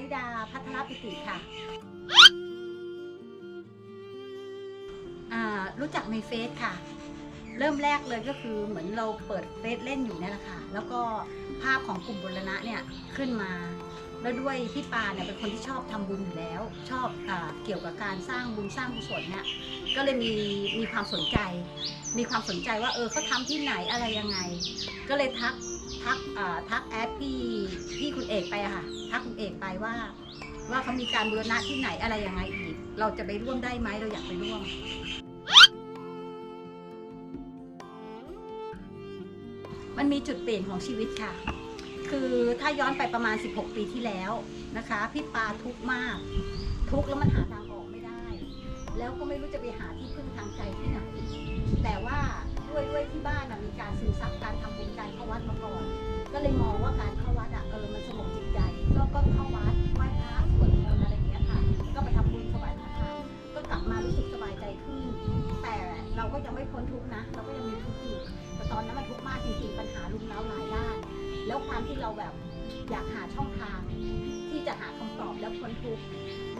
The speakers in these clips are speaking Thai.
ริดาพัทรปิติค่ะ รู้จักในเฟซค่ะ เริ่มแรกเลยก็คือเหมือนเราเปิดเฟซเล่นอยู่เนี่ยแหละค่ะ แล้วก็ภาพของกลุ่มบุรณะเนี่ยขึ้นมา แล้วด้วยพี่ปาเนี่ยเป็นคนที่ชอบทำบุญอยู่แล้ว ชอบอเกี่ยวกับการสร้างบุญสร้างกุศลเนี่ย ก็เลยมีมีความสนใจ มีความสนใจว่าเออเขาทำที่ไหนอะไรยังไง ก็เลยทักทักทักแอดพี่ อกไปอะค่ะทักคุณเอกไปว่า ว่าเขามีการบูรณะที่ไหนอะไรยังไงอีก เราจะไปร่วมได้ไหมเราอยากไปร่วม มันมีจุดเปลี่ยนของชีวิตค่ะ คือถ้าย้อนไปประมาณ 16 ปีที่แล้วนะคะ พี่ปาทุกข์มาก ทุกข์แล้วมันหาทาง แล้วก็ไม่รู้จะไปหาที่พึ่งทางใจที่ไหนแต่ว่าด้วยด้วยที่บ้านมีการซึมซับการทำบุญการเข้าวัดมาก่อน ก็เลยมองว่าการเข้าวัดอะเออมันสงบจิตใจก็ก็เข้าวัดไหว้พระสวดมนต์อะไรอย่างเงี้ยค่ะ ก็ไปทำบุญสบายพระทานก็กลับมารู้สึกสบายใจขึ้น แต่เราก็ยังไม่พ้นทุกข์นะ อยากหาช่องทาง ที่จะหาคำตอบแล้วพ้นทุกข์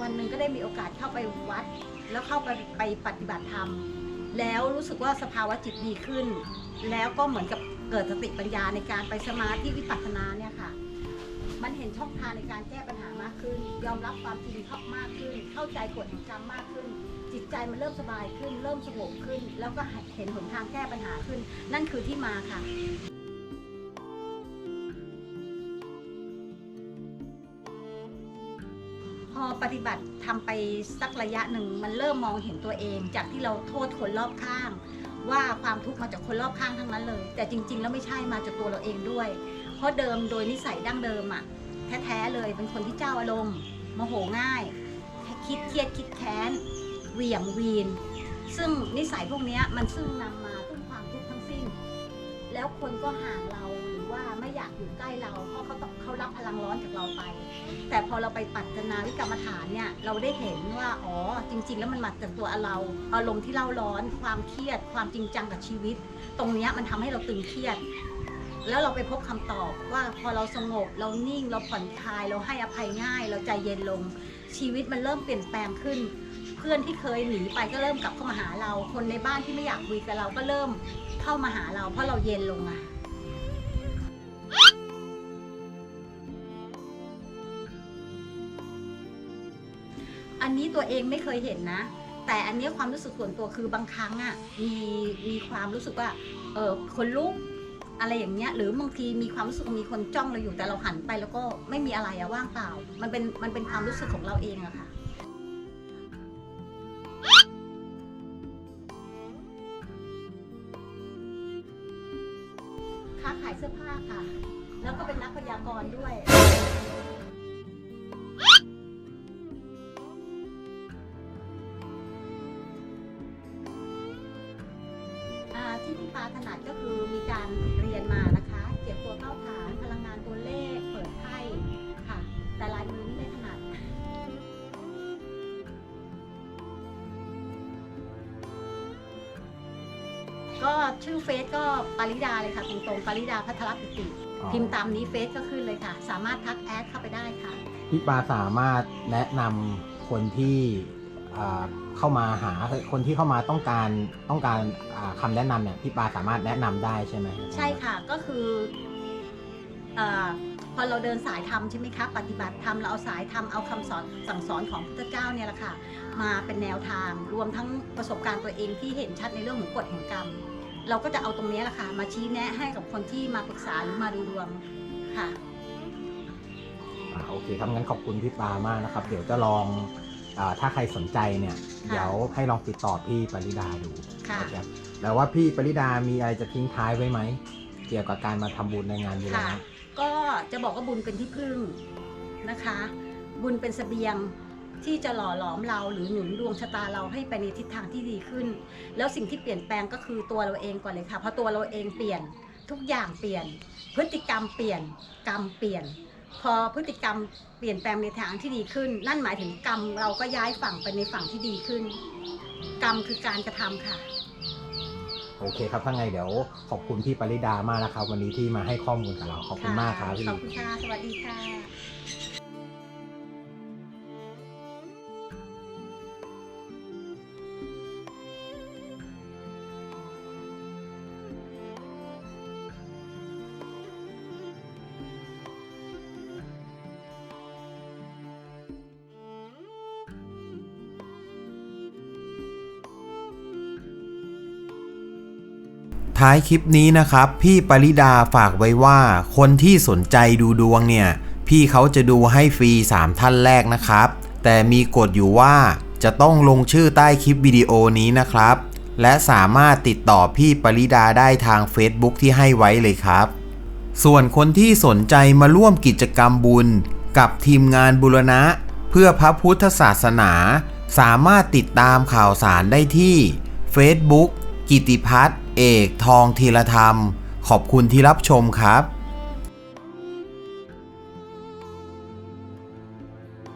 วันหนึ่งก็ได้มีโอกาสเข้าไปวัด แล้วเข้าไปไปปฏิบัติธรรม แล้วรู้สึกว่าสภาวะจิตดีขึ้น แล้วก็เหมือนกับเกิดสติปัญญาในการไปสมาธิวิปัสสนาเนี่ยค่ะ มันเห็นช่องทางในการแก้ปัญหามากขึ้น ยอมรับความจริงเข้ามากขึ้น เข้าใจกฎแห่งกรรมมากขึ้น จิตใจมันเริ่มสบายขึ้น เริ่มสงบขึ้น แล้วก็เห็นหนทางแก้ปัญหาขึ้น นั่นคือที่มาค่ะ ปฏิบัติทำไปสักระยะหนึ่งมันเริ่มมองเห็นตัวเอง จากที่เราโทษคนรอบข้าง ว่าความทุกข์มาจากคนรอบข้างทั้งนั้นเลย แต่จริง ๆ แล้วไม่ใช่มาจากตัวเราเองด้วย เพราะเดิมโดยนิสัยดั้งเดิมอะแท้ๆเลยเป็นคนที่เจ้าอารมณ์โมโหง่าย คิดเครียดคิดแค้นเหวี่ยงวีน ซึ่งนิสัยพวกนี้มันซึ่งนำมาซึ่งความทุกข์ทั้งสิ้น แล้วคนก็ห่างเรา อยู่ใกล้เราเพราะเขาต้องเขารับพลังร้อนจากเราไป แต่พอเราไปปัจนาวิกรรมฐานเนี่ยเราได้เห็นว่าอ๋อจริง ๆ แล้วมันมาจากตัวเรา อารมณ์ที่เราร้อน ความเครียด ความจริงจังกับชีวิต ตรงเนี้ยมันทำให้เราตึงเครียด แล้วเราไปพบคำตอบว่าพอเราสงบเรานิ่งเราผ่อนคลาย เราให้อภัยง่าย เราใจเย็นลง ชีวิตมันเริ่มเปลี่ยนแปลงขึ้นเพื่อนที่เคยหนีไปก็เริ่มกลับเข้ามาหาเรา คนในบ้านที่ไม่อยากคุยกับเราก็เริ่มเข้ามาหาเรา เพราะเราเย็นลงอะ อันนี้ตัวเองไม่เคยเห็นนะ แต่อันนี้ความรู้สึกส่วนตัวคือบางครั้งอะ่ะมีมีความรู้สึกว่าเออคนลุกอะไรอย่างเงี้ยหรือบางทีมีความรู้สึกมีคนจ้องเราอยู่แต่เราหันไปแล้วก็ไม่มีอะไรอะว่างเปล่า มันเป็นมันเป็นความรู้สึกของเราเองอะค่ะค้าขายเสื้อผ้าค่ะ แล้วก็เป็นนักพยากรณ์ด้วย อ่าที่พี่ปาถนัดก็คือมีการเรียนมานะคะเก็บตัวเข้าฐานพลังงานตัวเลขเปิดไพ่ค่ะ แต่ลายมือนี่ไม่ถนัดก็ชื่อเฟซก็ปาริดาเลยค่ะตรงๆปาริดาพัทรปิติ อ๋อ พิมพ์ตามนี้เฟซก็ขึ้นเลยค่ะ สามารถทักแอดเข้าไปได้ค่ะ พี่ปาสามารถแนะนำคนที่อ่า เข้ามาหาคนที่เข้ามาต้องการต้องการอ่าคำแนะนำเนี่ยพี่ปาสามารถแนะนำได้ใช่ไหมใช่ค่ะก็คือเออพอเราเดินสายธรรมใช่ไหมคะปฏิบัติธรรมเราเอาสายธรรมเอาคำสอนสั่งสอนของพระพุทธเจ้าเนี่ยแหละค่ะมาเป็นแนวทางรวมทั้งประสบการณ์ตัวเองที่เห็นชัดในเรื่องของกฎแห่งกรรม เราก็จะเอาตรงนี้แหละค่ะมาชี้แนะให้กับคนที่มาปรึกษาหรือมาดูดวงค่ะอ่าโอเคครับงั้นขอบคุณพี่ปามากนะครับ เดี๋ยวจะลองอา ถ้าใครสนใจเนี่ยค่ะเดี๋ยวให้ลองติดต่อพี่ปริดาดูค่ะนะครับแล้วว่าพี่ปริดามีอะไรจะทิ้งท้ายไว้ไหม เกี่ยวกับการมาทำบุญในงานบุญค่ะนะก็จะบอกว่าบุญเป็นที่พึ่งนะคะ บุญเป็นเสบียงที่จะหล่อหลอมเราหรือหนุนดวงชะตาเราให้ไปในทิศทางที่ดีขึ้น แล้วสิ่งที่เปลี่ยนแปลงก็คือตัวเราเองก่อนเลยค่ะเพราะตัวเราเองเปลี่ยนทุกอย่างเปลี่ยน พฤติกรรมเปลี่ยนกรรมเปลี่ยน พอพฤติกรรมเปลี่ยนแปลงในทางที่ดีขึ้น นั่นหมายถึงกรรมเราก็ย้ายฝั่งไปในฝั่งที่ดีขึ้น กรรมคือการกระทำค่ะ โอเคครับถ้าไงเดี๋ยวขอบคุณพี่ปริดามากนะครับ วันนี้ที่มาให้ข้อมูลกับเราขอบคุณมากครับพี่ขอบคุณค่ะสวัสดีค่ะ ท้ายคลิปนี้นะครับ พี่ปริดาฝากไว้ว่า คนที่สนใจดูดวงเนี่ย พี่เขาจะดูให้ฟรี 3 ท่านแรกนะครับ แต่มีกฎอยู่ว่าจะต้องลงชื่อใต้คลิปวิดีโอนี้นะครับ และสามารถติดต่อพี่ปริดาได้ทาง Facebook ที่ให้ไว้เลยครับ ส่วนคนที่สนใจมาร่วมกิจกรรมบุญ กับทีมงานบุรณะ เพื่อพระพุทธศาสนา สามารถติดตามข่าวสารได้ที่ Facebook กิติพัฒน์ เอกทองธีรธรรม ขอบคุณที่รับชมครับ